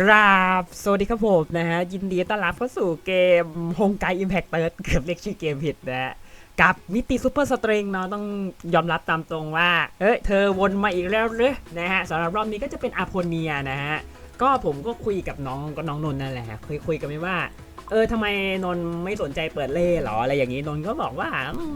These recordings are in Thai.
กราบ สวัสดีครับผมนะฮะ ยินดีต้อนรับเข้าสู่เกมฮงไกอิมแพคเติร์ดเกือบเรียกชื่อเกมผิดนะฮะ กับมิติซูเปอร์สตริงเนาะต้องยอมรับตามตรงว่าเฮ้ย เธอวนมาอีกแล้วหรือนะฮะสำหรับรอบนี้ก็จะเป็นอาโพเนียนะฮะ ก็ผมก็คุยกับน้องก็น้องนนท์นั่นแหละฮะคุยคุยกันไม่ว่าเออทำไมนนไม่สนใจเปิดเล่หรออะไรอย่างนี้นนก็บอกว่า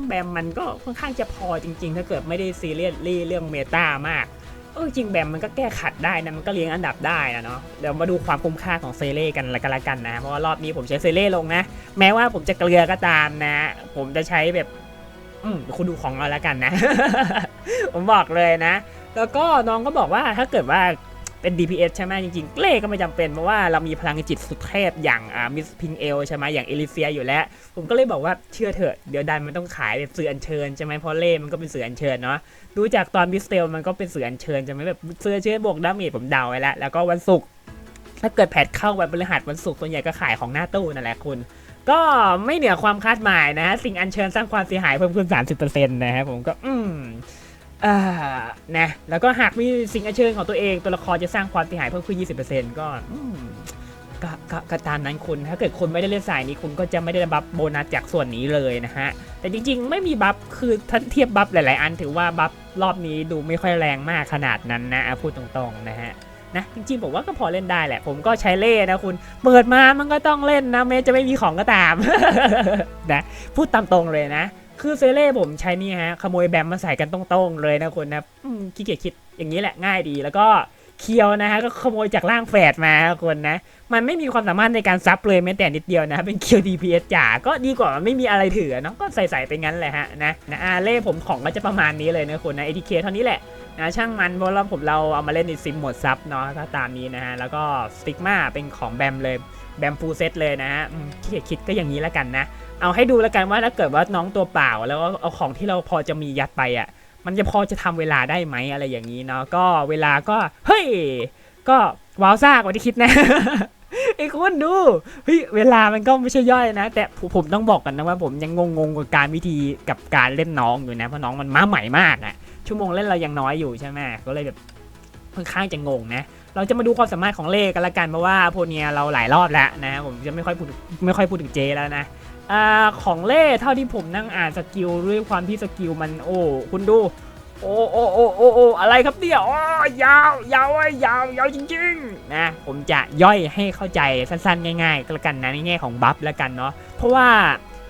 แบมมันก็ค่อนข้างจะพอจริง ๆ ถ้าเกิดไม่ได้ซีเรียสเรื่องเมตามาก เออจริงแบมมันก็แก้ขัดได้นะมันก็เลี้ยงอันดับได้นะเนาะเดี๋ยวมาดูความคุ้มค่าของเซเล่กันละกันละกันนะเพราะว่ารอบนี้ผมใช้เซเล่ลงนะ แม้ว่าผมจะเกลือก็ตามนะ ผมจะใช้แบบ อืมคุณดูของเราละกันนะ ผมบอกเลยนะ แล้วก็น้องก็บอกว่าถ้าเกิดว่า เป็น DPS ใช่ไหมจริงๆ เล่ก็ไม่จำเป็นเพราะว่าเรามีพลังจิตสุดเทพอย่างอ่ามิสพิงเอลใช่ไหมอย่างเอลิเซียอยู่แล้ว ผมก็เลยบอกว่าเชื่อเถอะเดี๋ยวดันมันต้องขายแบบสื่ออัญเชิญใช่ไหมเพราะเล่มันก็เป็นเสืออัญเชิญเนาะดูจากตอนบิสเตลมันก็เป็นเสืออัญเชิญจะไหมแบบเสือเชิญบวกดาเมจผมเดาไว้แล้วแล้วก็วันศุกร์ถ้าเกิดแพทเข้าวันพฤหัสวันศุกร์ส่วนใหญ่ก็ขายของหน้าตู้นั่นแหละคุณก็ไม่เหนือความคาดหมายนะฮะสิ่งอัญเชิญสร้างความเสียหายเพิ่มขึ้น 30%นะฮะผมก็อืม นะแล้วก็หากมีสิ่งอัญเชิญของตัวเองตัวละครจะสร้างความเสียหายเพิ่มขึ้น 20%ก็ก็ก็ก็ตามนั้นคุณ ถ้าเกิดคุณไม่ได้เล่นสายนี้คุณก็จะไม่ได้บัฟโบนัสจากส่วนนี้เลยนะฮะ แต่จริงๆ ไม่มีบัฟ คือถ้าเทียบบัฟหลายๆ อันถือว่าบัฟรอบนี้ดูไม่ค่อยแรงมากขนาดนั้นนะอะพูดตรงๆ นะฮะ นะ จริงๆ ผมว่าก็พอเล่นได้แหละ ผมก็ใช้เล่นะคุณ เปิดมามันก็ต้องเล่นนะแม้จะไม่มีของก็ตาม นะ พูดตามตรงเลยนะ คือเซเล่ผมใช้นี่ฮะ ขโมยแบมมาใส่กันตรงๆเลยนะคุณนะอืมขี้เกียจคิดอย่างนี้แหละง่ายดี แล้วก็เคียวนะฮะก็ขโมยจากร่างแฝดมาครับคุณนะ มันไม่มีความสามารถในการซับเลยแม้แต่นิดเดียวนะ เป็นเคียว DPS จ๋าก็ดีกว่ามันไม่มีอะไรถือเนาะก็ใส่ๆไปงั้นแหละฮะนะนะอาเล่ผมของก็จะประมาณนี้เลยนะคุณนะ ATK เท่านี้แหละนะช่างมันเพราะเราผมเราเอามาเล่นในซิมหมดซับเนาะก็ตามนี้นะฮะแล้วก็สติกมาเป็นของแบมเลยแบมฟูลเซตเลยนะฮะอืมขี้เกียจคิดก็อย่างนี้แล้วกันนะ เอาให้ดูแล้วกันว่าถ้าเกิดว่าน้องตัวเปล่า แล้วเอาของที่เราพอจะมียัดไปอะ มันจะพอจะทำเวลาได้ไหมอะไรอย่างนี้เนาะก็เวลาก็เฮ้ยก็ว้าวซ่ากว่าที่คิดนะไอ้คุณดูเฮ้ยเวลามันก็ไม่ใช่ย่อยนะ แต่ผมต้องบอกกันนะว่าผมยังงงๆกับการวิธีกับการเล่นน้องอยู่นะเพราะน้องมันม้าใหม่มากอะชั่วโมงเล่นเรายังน้อยอยู่ใช่ไหมก็เลยแบบค่อนข้างจะงงนะ เราจะมาดูความสามารถของเล่กันละกันเพราะว่าโพเนียเราหลายรอบแล้วนะผมจะไม่ค่อยพูดไม่ค่อยพูดถึงเจแล้วนะ อของเล่เท่าที่ผมนั่งอ่านสกิลด้วยความที่สกิลมันโอ้คุณดู โอ้โอ้โอ้โอ้โอ้อะไรครับเนี่ยอ๋อยาวยาวไว้ยาวยาวจริงๆนะผมจะย่อยให้เข้าใจสั้นๆ ง่ายๆก็แล้วกันนะในแง่ของบัฟแล้วกันเนาะเพราะว่า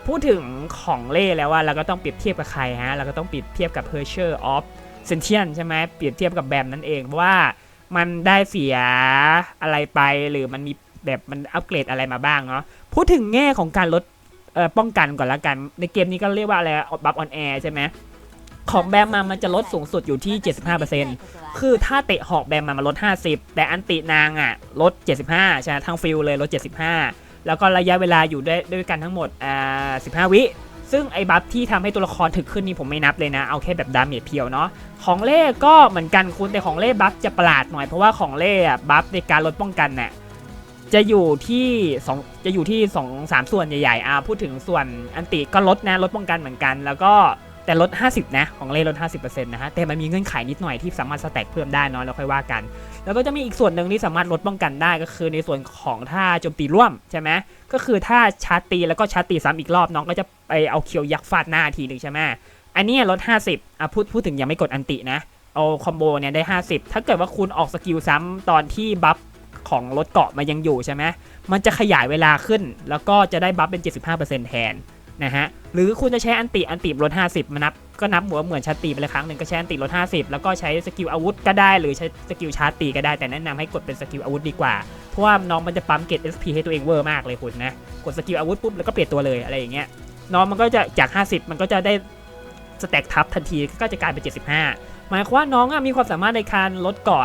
พูดถึงของเล่แล้วว่าเราก็ต้องเปรียบเทียบกับใครฮะเราก็ต้องเปรียบเทียบกับ p e r c h e r of s e n t i e n ใช่ไหมเปรียบเทียบกับแบมนั่นเองเพราะว่ามันได้เสียอะไรไปหรือมันมีแบบมันอัปเกรดอะไรมาบ้างเนาะพูดถึงแง่ของการลด ป้องกันก่อนละกัน ในเกมนี้ก็เรียกว่าอะไรบัฟออนแอร์ใช่ไหมของแบมมามันจะลดสูงสุดอยู่ที่ 75%คือถ้าเตะหอกแบมมามันลด 50 แต่อันตินางอะลด 75ใช่ไหมทั้งฟิลเลยลด 75 แล้วก็ระยะเวลาอยู่ด้วยด้วยกันทั้งหมดอ่า15 วิ ซึ่งไอ้บัฟที่ทำให้ตัวละครถึกขึ้นนี่ผมไม่นับเลยนะ เอาแค่แบบดาเมจเพียวเนาะ ของเล่ก็เหมือนกันคุณแต่ของเล่บัฟจะประหลาดหน่อยเพราะว่าของเล่อะบัฟในการลดป้องกันน่ะ จะอยู่ที่สองจะอยู่ที่สองสามส่วนใหญ่ๆอ่าพูดถึงส่วนอันติก็ลดนะลดป้องกันเหมือนกัน แล้วก็แต่ลด 50 นะ ของเล่ลด 50%นะฮะแต่มันมีเงื่อนไขนิดหน่อยที่สามารถสแต็กเพิ่มได้เนาะแล้วค่อยว่ากัน แล้วก็จะมีอีกส่วนหนึ่งที่สามารถลดป้องกันได้ก็คือในส่วนของท่าโจมตีร่วมใช่ไหมก็คือถ้าชาร์จตีแล้วก็ชาร์จตีซ้ำอีกรอบน้องก็จะไปเอาเคียวยักษ์ฟาดหน้าทีหนึ่งใช่ไหมอันนี้ลด 50อะพูดพูดถึงยังไม่กดอันตินะเอาคอมโบเนี่ยได้ 50 ถ้าเกิดว่าคุณออกสกิลซ้ำตอนที่บัฟ ของรถเกาะมายังอยู่ใช่ไหมมันจะขยายเวลาขึ้น แล้วก็จะได้บัฟเป็น 75%แทนนะฮะหรือคุณจะใช้อันติอันติลด50 มานับ ก็นับหัวเหมือนชาตีไปเลยครั้งหนึ่งก็ใช้อันติลด50 แล้วก็ใช้สกิลอาวุธก็ได้ หรือใช้สกิลชาตีก็ได้แต่แนะนำให้กดเป็นสกิลอาวุธดีกว่า เพราะว่าน้องมันจะปั๊มเกต SP ให้ตัวเองเวอร์มากเลยคุณนะกดสกิลอาวุธปุ๊บแล้วก็เปลี่ยนตัวเลยอะไรอย่างเงี้ยน้องมันก็จะจาก 50 มันก็จะได้สแต็กทับทันทีก็จะกลายเป็น 75 หมายความว่าน้องอมีความสามารถในการลดเกาะ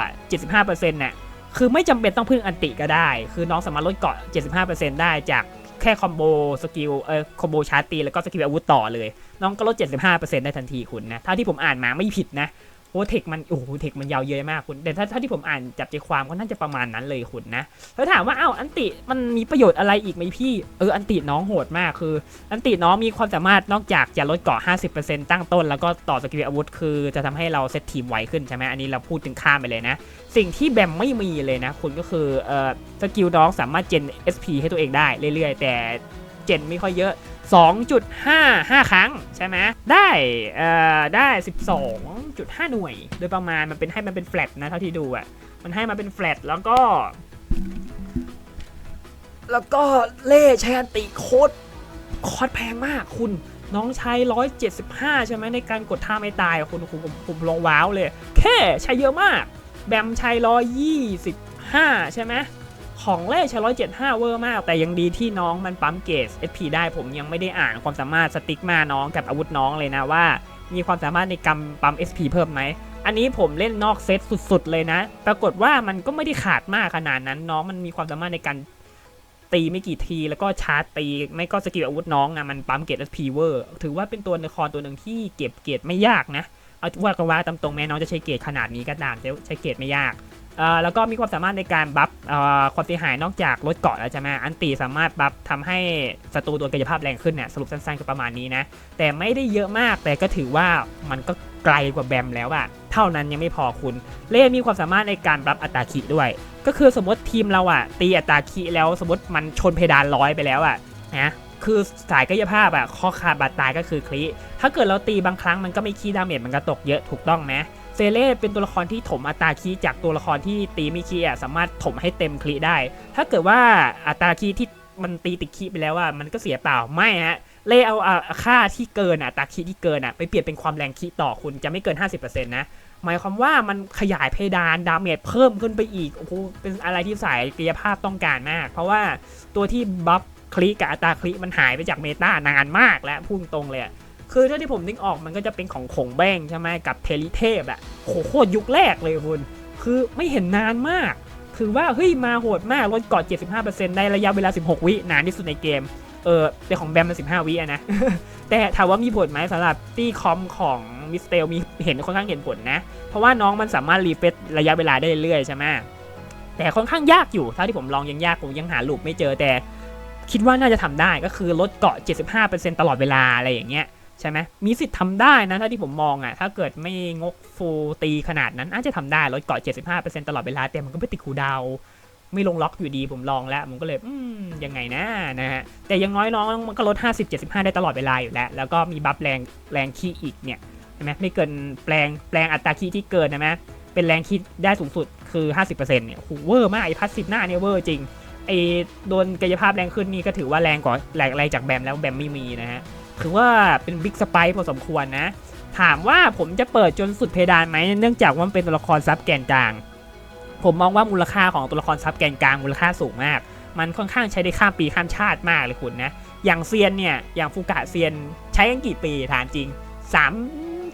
75%น่ะ คือไม่จำเป็นต้องพึ่งอันติก็ได้ คือน้องสามารถลดเกาะ 75%ได้จากแค่คอมโบสกิลเอ่อคอมโบชาร์ตีแล้วก็สกิลอาวุธต่อเลย น้องก็ลด 75%ได้ทันทีคุณนะ ถ้าที่ผมอ่านมาไม่ผิดนะ อ้เทคมันโอ้โหเทคมันยาวเยอะมากคุณแต่ถ้าถ้าที่ผมอ่านจับใจความก็น่าจะประมาณนั้นเลยคุณนะแล้วถามว่าอ้าวอันติมันมีประโยชน์อะไรอีกไหมพี่เอออันติน้องโหดมากคือ อันติน้องมีความสามารถนอกจากจะลดเกราะ 50%ตั้งต้น แล้วก็ต่อสกิลอาวุธ คือจะทำให้เราเซตทีมไวขึ้นใช่ไหมอันนี้เราพูดถึงข้ามไปเลยนะ สิ่งที่แบมไม่มีเลยนะคุณก็คือเออสกิลน้องสามารถเจน SP ให้ตัวเองได้เรื่อยๆ แต่เจนไม่ค่อยเยอะ 2.55 ครั้งใช่ไหมได้เอ่อได้ 12.5หน่วย โดยประมาณมันเป็นให้มันเป็นแฟลตนะเท่าที่ดูอะมันให้มาเป็นแฟลตแล้วก็ แล้วก็เล่ใช้อันติโคตรคอสแพงมากคุณน้องใช้ 175 ใช่ไหมในการกดท่าไม่ตายคุณผมผมผมลองว้าวเลย แค่ใช้เยอะมาก แบมใช้ 125 ใช่ไหมของเล่ใช้ 175 เวอร์มาก แต่ยังดีที่น้องมันปั๊มเกส SP ได้ผมยังไม่ได้อ่านความสามารถสติ๊กมาน้องกับอาวุธน้องเลยนะว่า มีความสามารถในการปั๊ม SP เพิ่มไหม อันนี้ผมเล่นนอกเซตสุดๆเลยนะ ปรากฏว่ามันก็ไม่ได้ขาดมากขนาดนั้น น้องมันมีความสามารถในการตีไม่กี่ที แล้วก็ชาร์จตีไม่ก็สกิลอาวุธน้องนะมันปั๊มเกรด SP เวอร์ถือว่าเป็นตัวละครตัวหนึ่งที่เก็บเกรดไม่ยากนะ เอาว่ากันว่าตามตรงแม้น้องจะใช้เกรดขนาดนี้ก็ตามแต่ใช้เกรดไม่ยาก แล้วก็มีความสามารถในการบัฟความเสียหายนอกจากลดเกาะแล้วใช่ไหมอันตีสามารถบัฟทำให้ศัตรูโดนกายภาพแรงขึ้นเนี่ยสรุปสั้นๆก็ประมาณนี้นะ แต่ไม่ได้เยอะมากแต่ก็ถือว่ามันก็ไกลกว่าแบมแล้วอะเท่านั้นยังไม่พอคุณ เล่มีความสามารถในการรับอัตราคิด้วย ก็คือสมมติทีมเราอะตีอัตราคิแล้วสมมติมันชนเพดานร้อยไปแล้วอะนะ คือสายกายภาพอะข้อขาดบาดตายก็คือคลิถ้าเกิดเราตีบางครั้งมันก็ไม่คีดาเมจมันก็ตกเยอะถูกต้องไหมเซเล่เป็นตัวละครที่ถมอัตราคีจากตัวละครที่ตีไม่คีอะสามารถถมให้เต็มคลิได้ ถ้าเกิดว่าอัตราคีที่มันตีติดคีไปแล้วอะมันก็เสียเปล่าไม่ฮะเล่เอาอค่าที่เกินอะตาคีที่เกินอะไปเปลี่ยนเป็นความแรงคีต่อคุณจะไม่เกิน 50%นะหมายความว่ามันขยายเพดานดาเมจเพิ่มขึ้นไปอีกโอ้โหเป็นอะไรที่สายกายภาพต้องการมาก เพราะว่าตัวที่บัฟ คลิกกับอัตราคลิมันหายไปจากเมตานานมากแล้วพูดตรงเลยคือถ้าที่ผมนึกออกมันก็จะเป็นของขงแบ้งใช่ไหมกับเทลิเทพอะโหโคตรยุคแรกเลยคุณ คือไม่เห็นนานมาก คือว่าเฮ้ยมาโหดมากลดกอน75%ในระยะเวลา 16 วินานที่สุดในเกม เออแต่ของแบมมัน15 วิอะนะ แต่ถามว่ามีผลไหมสำหรับตี้คอมของมิสเตลมีเห็นค่อนข้างเห็นผลนะ เพราะว่าน้องมันสามารถรีเฟรชระยะเวลาได้เรื่อยใช่ไหมแต่ค่อนข้างยากอยู่เท่าที่ผมลองยังยากผมยังหาลูปไม่เจอแต่ คิดว่าน่าจะทำได้ก็คือลดเกาะ 75%ตลอดเวลาอะไรอย่างเงี้ยใช่ไหมมีสิทธิ์ทำได้นะถ้าที่ผมมองอะ่ะ ถ้าเกิดไม่งกฟูตีขนาดนั้นอาจจะทำได้ลดเกาะ 75%ตลอดเวลาแต่มันก็ไม่ติดคูดาวไม่ลงล็อกอยู่ดีผมลองแล้วผมก็เลยอืมยังไงนะนะฮะแต่ยังน้อยน้องมันก็ลด 50 75 ได้ตลอดเวลาอยู่แล้ว แล้วก็มีบัฟแรงแรงคีอีกเนี่ยใช่ไหมไม่เกินแปลงแปลงอัตราคีที่เกินนะไหมเป็นแรงคีได้สูงสุดคือ 50%เนี่ยโหเวอร์มากไอ้พัสซีฟหน้าเนี่ยเวอร์จริง ไอ้โดนกายภาพแรงขึ้นนี่ก็ถือว่าแรงกว่าแรงแรจากแบมแล้วแบมไม่มีนะฮะถือว่าเป็นบิ๊กสไปพอสมควรนะ ถามว่าผมจะเปิดจนสุดเพดานไหมเนื่องจากว่ามันเป็นตัวละครซับแกนกลาง ผมมองว่ามูลค่าของตัวละครซับแกนกลางมูลค่าสูงมาก มันค่อนข้างใช้ได้ข้ามปีข้ามชาติมากเลยคุณนะ อย่างเซียนเนี่ย อย่างฟูกะเซียนใช้กันกี่ปีถามจริงสาม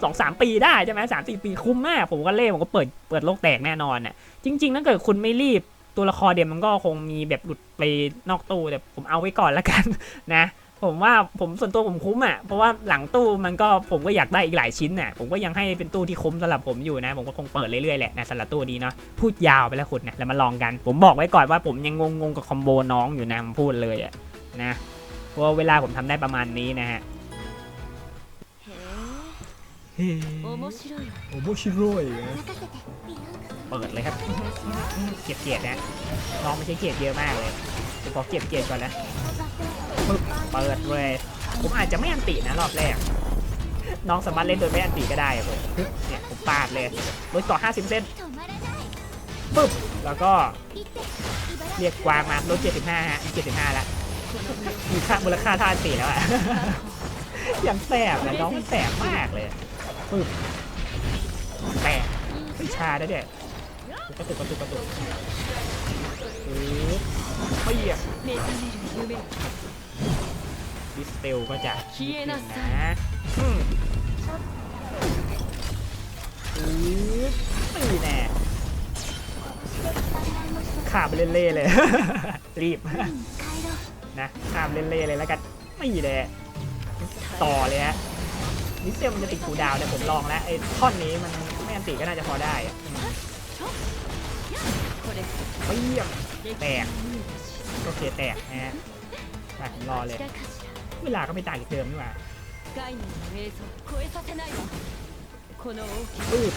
สองสามปีได้ใช่ไหมสามสี่ปีคุ้มมาก ผมก็เล่ผมก็เปิดเปิดโลกแตกแน่นอนน่ะจริง ๆ ถ้าเกิดคุณไม่รีบ ตัวละครเดียวมันก็คงมีแบบหลุดไปนอกตู้แต่ผมเอาไว้ก่อนละกันนะ ผมว่าผมส่วนตัวผมคุ้มอะเพราะว่าหลังตู้มันก็ผมก็อยากได้อีกหลายชิ้นน่ะผมก็ยังให้เป็นตู้ที่คุ้มสำหรับผมอยู่นะ ผมก็คงเปิดเรื่อยๆแหละนะสำหรับตู้นี้เนาะพูดยาวไปแล้วคุณนะแล้วมาลองกัน ผมบอกไว้ก่อนว่าผมยังงงๆกับคอมโบน้องอยู่นะผมพูดเลยอะนะเพราะเวลาผมทำได้ประมาณนี้นะฮะ เฮ้โอ้โหชิโร่อีกนเปิดเลยครับเก็บเกียรนะน้องไม่ใช่เกียรเยอะมากเลยขอเก็บเกียดก่อนนะเปิดเลยผมอาจจะไม่อันตินะรอบแรก น้องสามารถเล่นโดยไม่อันติก็ได้ผมเนี่ยผมปาดเลยลดต่อ 50 เซนปึ๊บแล้วก็เรียกกวางมาลด75ฮะ75ละมูลค่าท่าอันติแล้วอะอย่างแสบนะน้องแสบมากเลย ปึ๊บแตกชาได้เนี่กระตุกกระตุกกระตุกปึ๊บเปียกดิสเตลก็จะคิดนะปึ๊บตีแน่ข้ามเล่นเล่เลย รีบ นะข้ามเล่นเล่เลยแล้วกันไม่แด่ต่อเลยฮะ นิเซลมันจะติดคูลดาวน์แต่ผมลองแล้วไอ้ท่อนนี้มันไม่ อันติก็น่าจะพอได้อะอืม これ เปี้ยง 歴 แตก 史の海だし โอเคแตกนะฮะไปผมรอเลย こちらかし เวลาก็ไม่ต่างจากเดิมนี่หว่า ら概念の映像を超えさせないわこの大きな ปืด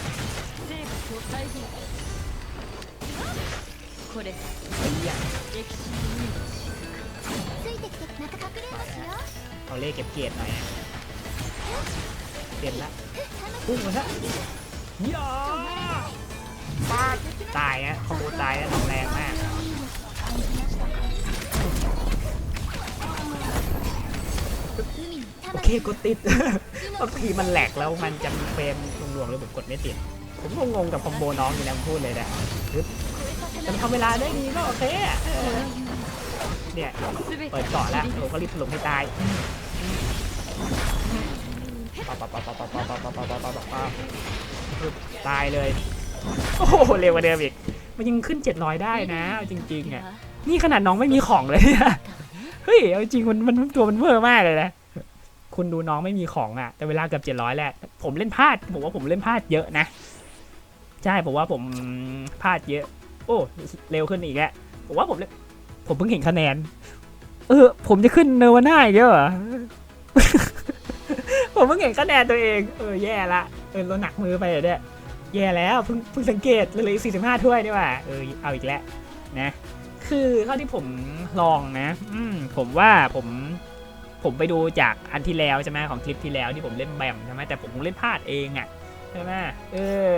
生物を再現これ เปี้ยง 歴史の海だしついてきてまたかくれんぼしよう เอาเลขเก็บเกียรติหน่อยอะ เด่นละพุ่งมาซะย่าปาตายนะขอมยตายนะแรงมากโอเคกดติดบางทีมันแหลกแล้วมันจะเฟรมลวมๆเลยผมกดไม่ติด ผมก็งงกับคอมโบน้องอยู่แล้วพูดเลยนะแต่ทำเวลาได้ดีก็โอเคเนี่ยเปิดเกาะแล้วผมก็รีบถล่มให้ตาย ปปปปปปปปปปปะปะปะปึ๊บตายเลย โอ้โหเร็วกว่าเดิมอีก มันยังขึ้น 700 ได้นะ จริงๆอะนี่ขนาดน้องไม่มีของเลยเนี่ยเฮ้ยเอาจริงมันมันตัวมันเวอร์มากเลยนะคุณดูน้องไม่มีของอะ แต่เวลาเกือบ700แหละผมเล่นพลาดผมว่าผมเล่นพลาดเยอะนะใช่ผมว่าผมพลาดเยอะ โอ้เร็วขึ้นอีกแล้วผมว่าผมผมเพิ่งเห็นคะแนน เออ ผมจะขึ้นเนวาน่าอีกแล้เหรอ ผมเพิ่งเห็นคะแนนตัวเอง เออแย่ละ เออเราหนักมือไปเหรอเนี่ยแย่แล้วเพิ่งเพิ่งสังเกตเลยสี่สิบห้าถ้วยนี่ว่าเออเอาอีกแล้วนะ คือเท่าที่ผมลองนะ อืมผมว่าผมผมไปดูจากอันที่แล้วใช่ไหมของคลิปที่แล้วที่ผมเล่นแบมใช่ไหมแต่ผมคงเล่นพลาดเองอะ่ะใช่ไหมเออ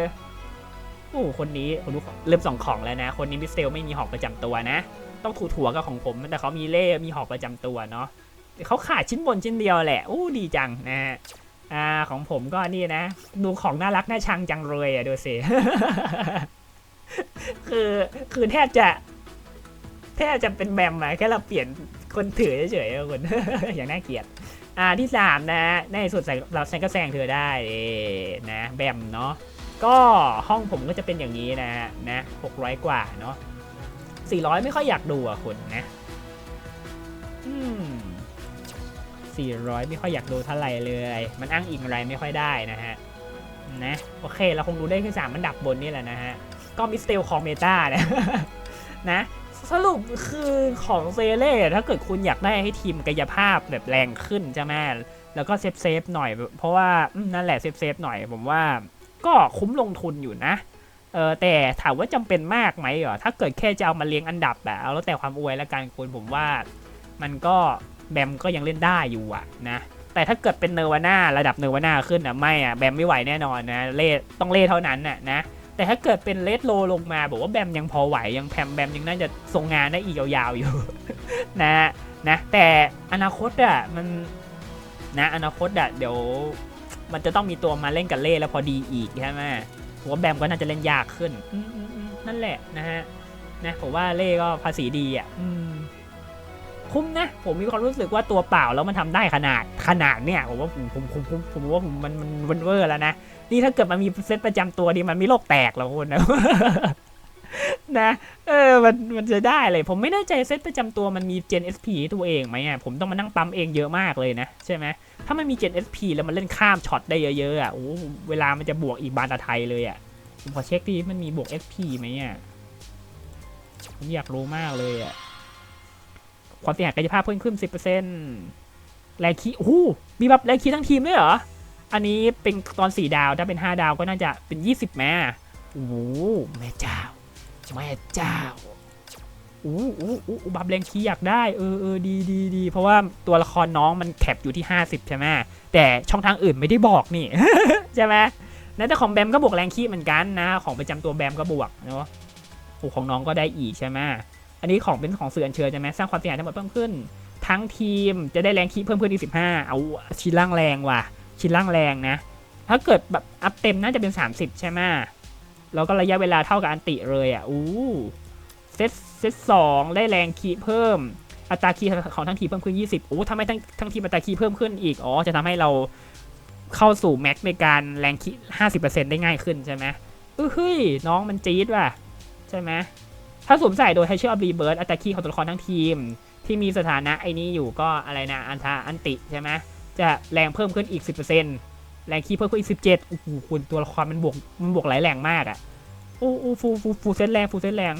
โอ้คนนี้ผมดูเริ่มส่องของแล้วนะ คนนี้มิสเตลไม่มีหอกประจำตัวนะ ต้องถูถั่วกับของผมแต่เขามีเล่มีหอกประจำตัวเนาะ เขาขาดชิ้นบนชิ้นเดียวแหละอู้ดีจังนะฮะอ่าของผมก็นี่นะ ดูของน่ารักน่าชังจังเลยอะดูสิคือคือแทบจะแทบจะเป็นแบมอะแค่เราเปลี่ยนคนถือเฉยๆอะคนอย่างน่าเกลียดอ่าที่สามนะในสุดใส่เราแซงก็แซงเธอได้เอนะแบมเนาะก็ห้องผมก็จะเป็นอย่างนี้นะนะหกร้อยกว่าเนาะสี่ร้อยไม่ค่อยอยากดูอะคุณนะ อืม สี่ร้อยไม่ค่อยอยากดูเท่าไหร่เลย มันอ้างอิงอะไรไม่ค่อยได้นะฮะ นะ โอเค เราคงดูได้แค่สามอันดับบนนี่แหละนะฮะ ก็มิสเตลของเมตานะนะสรุปคือของเซเล่ถ้าเกิดคุณอยากได้ให้ทีมกายภาพแบบแรงขึ้นใช่ไหมแล้วก็เซฟเซฟหน่อย เพราะว่านั่นแหละเซฟเซฟหน่อยผมว่าก็คุ้มลงทุนอยู่นะเออแต่ถามว่าจำเป็นมากไหมเหรอถ้าเกิดแค่จะเอามาเลี้ยงอันดับแบบเอาแล้วแต่ความอวยและการคุณผมว่ามันก็ แบมก็ยังเล่นได้อยู่อะนะแต่ถ้าเกิดเป็นเนวาน่าระดับเนวาน่าขึ้นอะไม่อะแบมไม่ไหวแน่นอนนะเล่ต้องเล่เท่านั้นน่ะนะแต่ถ้าเกิดเป็นเลดโลลงมาบอกว่าแบมยังพอไหวยังแพมแบมยังน่าจะทรงงานได้อีกยาวๆอยู่ นะนะแต่อนาคตอะมันนะอนาคตอะเดี๋ยวมันจะต้องมีตัวมาเล่นกับเล่แล้วพอดีอีกใช่ไหมผมว่าแบมก็น่าจะเล่นยากขึ้นนั่นแหละนะฮะนะผมว่าเล่ก็ภาษีดีอะ คุ้มนะ ผมมีความรู้สึกว่าตัวเปล่าแล้วมันทำได้ขนาดขนาดเนี่ยผมว่าผมผมผมผมผมว่าผมมันมันเวอร์แล้วนะนี่ถ้าเกิดมันมีเซตประจำตัวดีมันมีโรคแตกแล้วคุณนะนะเออมันมันจะได้เลย ผมไม่แน่ใจเซตประจำตัวมันมี Gen SP ตัวเองไหมอะผมต้องมานั่งปั๊มเองเยอะมากเลยนะใช่ไหมถ้ามันมี Gen SP แล้วมันเล่นข้ามช็อตได้เยอะๆอะโอ้เวลามันจะบวกอีกบานตะไทยเลยอะผมขอเช็คดีมันมีบวก SP ไหมอะผมอยากรู้มากเลยอะ ความเสียหายกายภาพเพิ่มขึ้น 10%แรงคีโอ้โหมีแบบแรงคีทั้งทีมด้วยเหรอ อันนี้เป็นตอนสี่ดาว ถ้าเป็นห้าดาวก็น่าจะเป็นยี่สิบแม่โอ้โหแม่เจ้าแม่เจ้าอู้อู้อู้อู้บับแรงคีอยากได้ เออเออดีดีดีเพราะว่าตัวละครน้องมันแคปอยู่ที่ 50 ใช่ไหมแต่ช่องทางอื่นไม่ได้บอกนี่ ใช่ไหมนะแต่ของแบมก็บวกแรงคีเหมือนกันนะ ของประจำตัวแบมก็บวกเนาะโอ้ของน้องก็ได้อีกใช่ไหม อันนี้ของเป็นของเสื่ออัญเชิญใช่ไหมสร้างความเสียหายทั้งหมดเพิ่มขึ้น ทั้งทีมจะได้แรงคีเพิ่มขึ้นอีก15เอาชิ้นล่างแรงว่ะ ชิ้นล่างแรงนะ ถ้าเกิดแบบอัพเต็มน่าจะเป็น 30 ใช่ไหมแล้วก็ระยะเวลาเท่ากับอันติเลยอะอู้เซตเซตสองได้แรงคีเพิ่มอัตราคีของทั้งทีเพิ่มขึ้น 20โอ้ทำไมทั้งทั้งทีมอัตราคีเพิ่มขึ้นอีก อ๋อ จะทำให้เราเข้าสู่แม็กในการแรงคี50%ได้ง่ายขึ้นใช่ไหมเออเฮ้ย น้องมันจี๊ดว่ะ ใช่ไหม ถ้าสวมใส่โดย h ฮเชอร์ออฟรีเบิร์ดอัตราคีของตัวละครทั้งทีม ที่มีสถานะไอ้นี้อยู่ก็อะไรนะ อันทาอันติใช่ไหมจะแรงเพิ่มขึ้นอีก 10%อแรงคีเพิ่มขึ้นอีกสิบเจ็ดโอ้โหคุณตัวละครมันบวกมันบวกหลายแรงมากอะโอ้โอ้ฟูฟูฟูเซตแรงฟูเซตแรง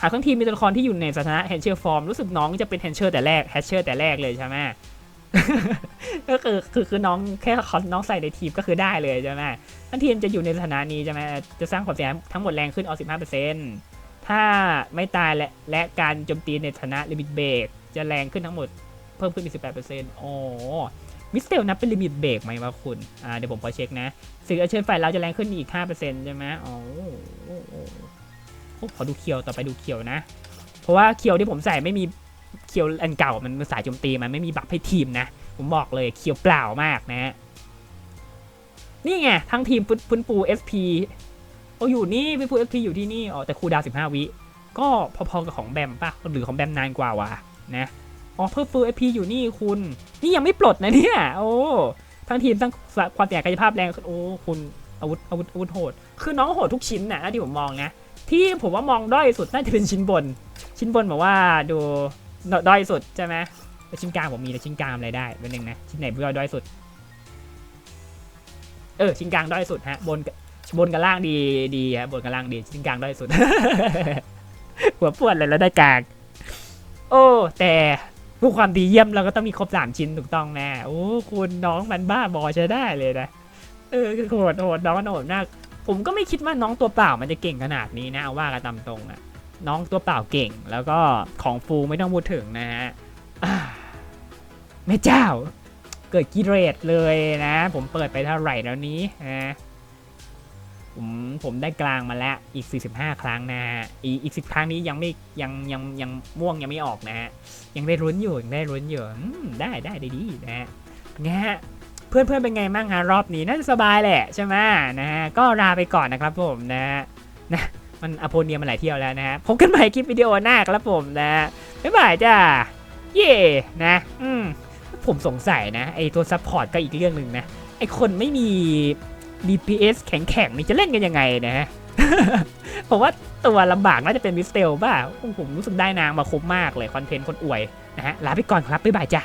หากทั้งทีมมีตัวละครที่อยู่ในสถานะแฮนเชอร์ฟอร์มรู้สึกน้องจะเป็นแฮนเชอร์แต่แรกแฮนเชอร์แต่แรกเลยใช่ไหมก็คือคือคือน้องแค่คอนน้องใส่ในทีมก็คือได้เลยใช่ไหมทั้งทีมจะอยู่ในสถานะนี้ใช่ไหมจะสร้างความเสียหายทั้งหมดแรงขึ้นเอา15% ถ้าไม่ตายและและการโจมตีในฐานะลิมิตเบรกจะแรงขึ้นทั้งหมดเพิ่มขึ้นอีก18%อ๋อมิสเตลนับเป็นลิมิตเบรกไหมวะคุณ อ่าเดี๋ยวผมขอเช็คนะสื่อเชิญฝ่ายเราจะแรงขึ้นอีก 5%ใช่ไหมอ๋อโอ้โอ้โอ้ขอดูเคียวต่อไปดูเคียวนะ เพราะว่าเคียวที่ผมใส่ไม่มีเคียวอันเก่ามันสายโจมตีมันไม่มีบัฟให้ทีมนะ ผมบอกเลยเคียวเปล่ามากนะ นี่ไงทั้งทีมฟื้นฟื้นฟู SP โอ้อยู่นี่ฟื้นฟู SP อยู่ที่นี่อ๋อแต่คูดาวน์15วิ ก็พอๆกับของแบมป่ะหรือของแบมนานกว่าวะนะอ๋อเพิ่มฟู SP อยู่นี่คุณ นี่ยังไม่ปลดนะเนี่ยโอ้ทั้งทีมสร้างความเสียหายกายภาพแรงขึ้นโอ้คุณอาวุธอาวุธอาวุธโหด คือน้องโหดทุกชิ้นนะที่ผมมองนะ ที่ผมว่ามองด้อยสุดน่าจะเป็นชิ้นบน ชิ้นบนแบบว่าดูด้อยสุดใช่ไหมแล้วชิ้นกลางผมมีแต่ชิ้นกลางอะไรได้เป็นหนึ่งนะชิ้นไหนด้อยด้อยสุด เออชิ้นกลางด้อยสุดฮะบน บนกับล่างดีดีฮะบบนกับล่างดีชิ้นกลางได้สุด หัวปวดเลยแล้วได้กลาง โอ้ แต่ผู้ความดีเยี่ยมเราก็ต้องมีครบสามชิ้นถูกต้องแน่โอ้คุณน้องมันบ้าบอใช้ได้เลยนะเออโหดโหดน้องโหดมาก ผมก็ไม่คิดว่าน้องตัวเปล่ามันจะเก่งขนาดนี้นะเอาว่ากันตามตรงอะน้องตัวเปล่าเก่ง แล้วก็ของฟูไม่ต้องพูดถึงนะฮะแม่เจ้า เกิดกิเรตเลยนะ ผมเปิดไปเท่าไหร่แล้วนี้นะ ผมผมได้กลางมาแล้วอีก 45 ครั้งนะฮะอีกอีกสิครั้งนี้ยังไม่ยังยังยังม่วงยังไม่ออกนะฮะยังได้รุ้นอยู่ยังได้รุ้นอยู่อืมได้ได้ได้ดีนะฮะไงฮะเพื่อนๆเป็นไงบ้างฮะรอบนี้น่าจะสบายแหละใช่ไหมนะฮะก็ลาไปก่อนนะครับผมนะนะมันอโพเนียมาหลายเที่ยวแล้วนะฮะพบกันใหม่คลิปวิดีโอหน้าครับผมนะบ๊ายบายจ้าเย่นะอืมผมสงสัยนะไอตัวซัพพอร์ตก็อีกเรื่องหนึ่งนะไอคนไม่มี DPS แข็งๆนี่จะเล่นกันยังไงนะฮะ ผมว่าตัวลำบากน่าจะเป็นมิสเตลป่ะผมรู้สึกได้นางมาครบมากเลย คอนเทนต์คนอวยนะฮะ ลาไปก่อนครับ บ๊ายบายจ้า